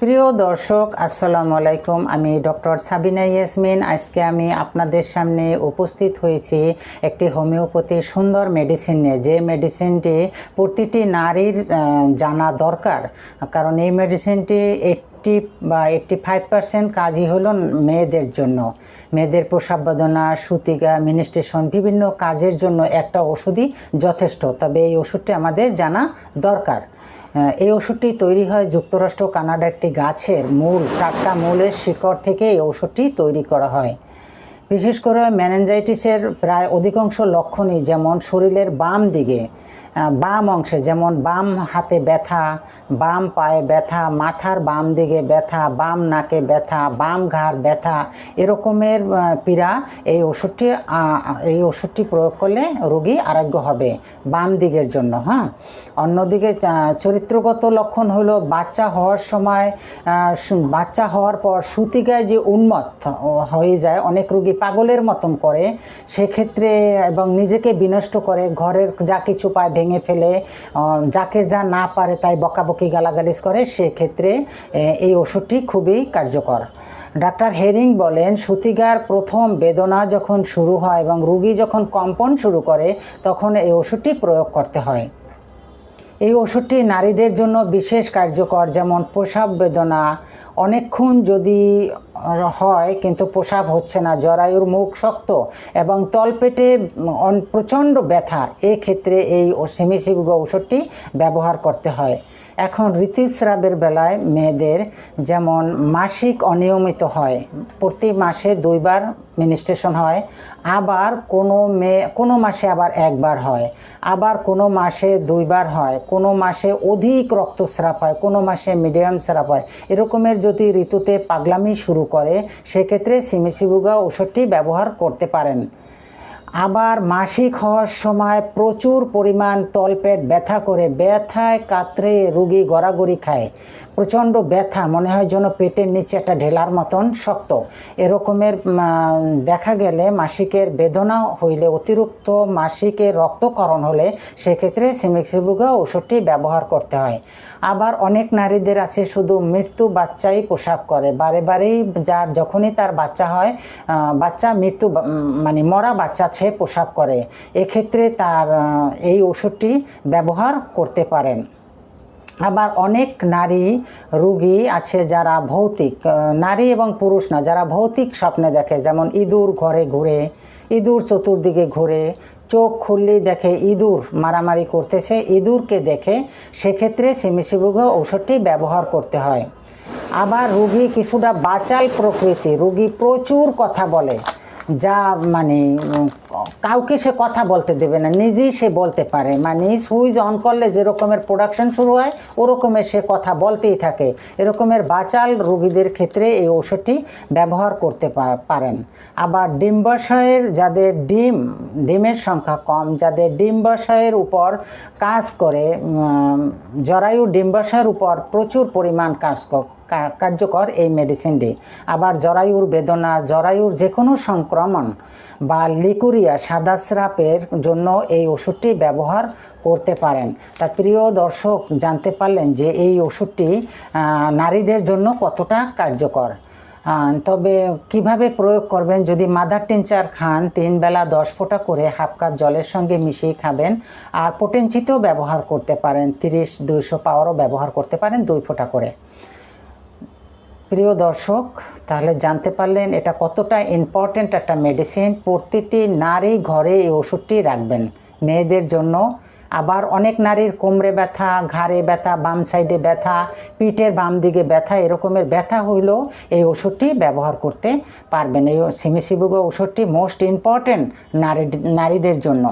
প্রিয় দর্শক, আসসালামু আলাইকুম। আমি ডক্টর সাবিনা ইয়াসমিন। আজকে আমি আপনাদের সামনে উপস্থিত হয়েছি একটি হোমিওপ্যাথি সুন্দর মেডিসিন নিয়ে। যে মেডিসিনটি প্রতিটি নারীর জানা দরকার। কারণ এই মেডিসিনটি এইটটি বা এইটটি ফাইভ পার্সেন্ট কাজই হলো মেয়েদের জন্য। মেয়েদের প্রসাব বেদনা সুতিকা মিনিস্ট্রেশন বিভিন্ন কাজের জন্য একটা ওষুধই যথেষ্ট। তবে এই ওষুধটি আমাদের জানা দরকার। এই ওষুধটি তৈরি হয় যুক্তরাষ্ট্র, কানাডা একটি গাছের মূল, টাটকা মূলের শিকড় থেকে এই ওষুধটি তৈরি করা হয়। বিশেষ করে ম্যানেঞ্জাইটিসের প্রায় অধিকাংশ লক্ষণই যেমন শরীরের বাম দিকে বাম অংশে, যেমন বাম হাতে ব্যথা, বাম পায়ে ব্যথা, মাথার বাম দিকে ব্যথা, বাম নাকে ব্যথা, বাম ঘাড় ব্যথা, এরকমের পীড়া এই ওষুধটি এই ওষুধটি প্রয়োগ করলে রোগী আরোগ্য হবে বাম দিকের জন্য হ্যাঁ? অন্যদিকে চরিত্রগত লক্ষণ হলো বাচ্চা হওয়ার সময় বাচ্চা হওয়ার পর সুতিকায় যে উন্মত হয়ে যায়, অনেক রুগী পাগলের মতন করে, সেক্ষেত্রে এবং নিজেকে বিনষ্ট করে, ঘরের যা কিছু পায় ভেঙে ফেলে যাকে যা না পারে তাই বকাবকি গালাগালিজ করে, সেক্ষেত্রে এই ওষুধটি খুবই কার্যকর। ডাক্তার হেরিং বলেন, সুতিগার প্রথম বেদনা যখন শুরু হয় এবং রুগী যখন কম্পন শুরু করে, তখন এই ওষুধটি প্রয়োগ করতে হয়। এই ওষুধটি নারীদের জন্য বিশেষ কার্যকর, যেমন প্রসাব বেদনা। অনেকক্ষণ যদি হয় কিন্তু প্রসাব হচ্ছে না, জরায়ুর মুখ শক্ত এবং তলপেটে প্রচণ্ড ব্যথা। এক্ষেত্রে এই সিমিসিবুগ ওষুধটি ব্যবহার করতে হয়। এখন ঋতুস্রাবের বেলায় মেয়েদের যেমন মাসিক অনিয়মিত হয়, প্রতি মাসে দুইবার মিনিস্ট্রেশন হয়, আবার কোনো মেয়ে, কোনো মাসে আবার একবার হয়, আবার কোনো মাসে দুইবার হয়, কোনো মাসে অধিক রক্তস্রাব হয়, কোনো মাসে মিডিয়াম স্রাব হয়। এরকমের যদি ঋতুতে পাগলামি শুরু করে, সেক্ষেত্রে সিমিসিবুগা ওষুধটি ব্যবহার করতে পারেন। আবার মাসিক হওয়ার সময় প্রচুর পরিমাণ তলপেট ব্যথা করে ব্যথায় কাতরে রুগী গড়াগড়ি খায়। প্রচণ্ড ব্যথা, মনে হয় যেন পেটের নিচে একটা ঢেলার মতন শক্ত। এরকমের দেখা গেলে মাসিকের বেদনা হইলে, অতিরিক্ত মাসিকের রক্তকরণ হলে সেক্ষেত্রে সিমিক্সিবুগা ওষুধটি ব্যবহার করতে হয়। আবার অনেক নারীদের আছে শুধু মৃত্যু বাচ্চাই প্রসাব করে। বারে বারেই যার, যখনই তার বাচ্চা হয় বাচ্চা মৃত্যু মানে মরা বাচ্চা সে প্রসাব করে। এক্ষেত্রে তার এই ওষুধটি ব্যবহার করতে পারেন। আবার অনেক নারী রুগী আছে যারা ভৌতিক নারী এবং পুরুষ না, যারা ভৌতিক স্বপ্নে দেখে। যেমন ইঁদুর ঘরে ঘুরে, ইঁদুর চতুর্দিকে ঘুরে, চোখ খুললেই দেখে ইঁদুর মারামারি করতেছে, ইঁদুরকে দেখে সেক্ষেত্রে সিমিসিবুগ ঔষধটি ব্যবহার করতে হয়। আবার রুগী কিছুটা বাচাল প্রকৃতি, রুগী প্রচুর কথা বলে। যা মানে কাউকে সে কথা বলতে দেবে না, নিজেই সে বলতে পারে। মানে সুইচ অন করলে যে রকমের প্রোডাকশন শুরু হয়, ওরকমের সে কথা বলতেই থাকে। এরকমের বাচাল রোগীদের ক্ষেত্রে এই ওষুধটি ব্যবহার করতে পারেন। আবার ডিম্বাশয়ের, যাদের ডিম, ডিমের সংখ্যা কম, যাদের ডিম্বাশয়ের উপর কাজ করে জরায়ু ডিম্বাশয়ের উপর প্রচুর পরিমাণ কাজ কার্যকর এই মেডিসিনটি। আবার জরায়ুর বেদনা, জরায়ুর যে কোনো সংক্রমণ বা লিকুরিয়া, সাদা স্রাপের জন্য এই ওষুধটি ব্যবহার করতে পারেন। তা প্রিয় দর্শক, জানতে পারলেন যে এই ওষুধটি নারীদের জন্য কতটা কার্যকর। তবে কীভাবে প্রয়োগ করবেন? যদি মাদার টিনচার খান, তিন বেলা দশ ফোঁটা করে হাফ কাপ জলের সঙ্গে মিশিয়ে খাবেন, আর পোটেন্সিতেও ব্যবহার করতে পারেন, তিরিশ দুইশো পাওয়ারও ব্যবহার করতে পারেন দুই ফোঁটা করে। প্রিয় দর্শক, তাহলে জানতে পারলেন এটা কতটা ইম্পর্ট্যান্ট একটা মেডিসিন প্রতিটি নারী ঘরে এই ওষুধটি রাখবেন। মেয়েদের জন্য আবার অনেক নারীর কোমরে ব্যথা, ঘাড়ে ব্যথা, বাম সাইডে ব্যথা, পিঠের বাম দিকে ব্যথা, এরকমের ব্যথা হইলেও এই ওষুধটি ব্যবহার করতে পারবেন। এই সিমিসিবুগো ওষুধটি মোস্ট ইম্পর্ট্যান্ট নারী নারীদের জন্য।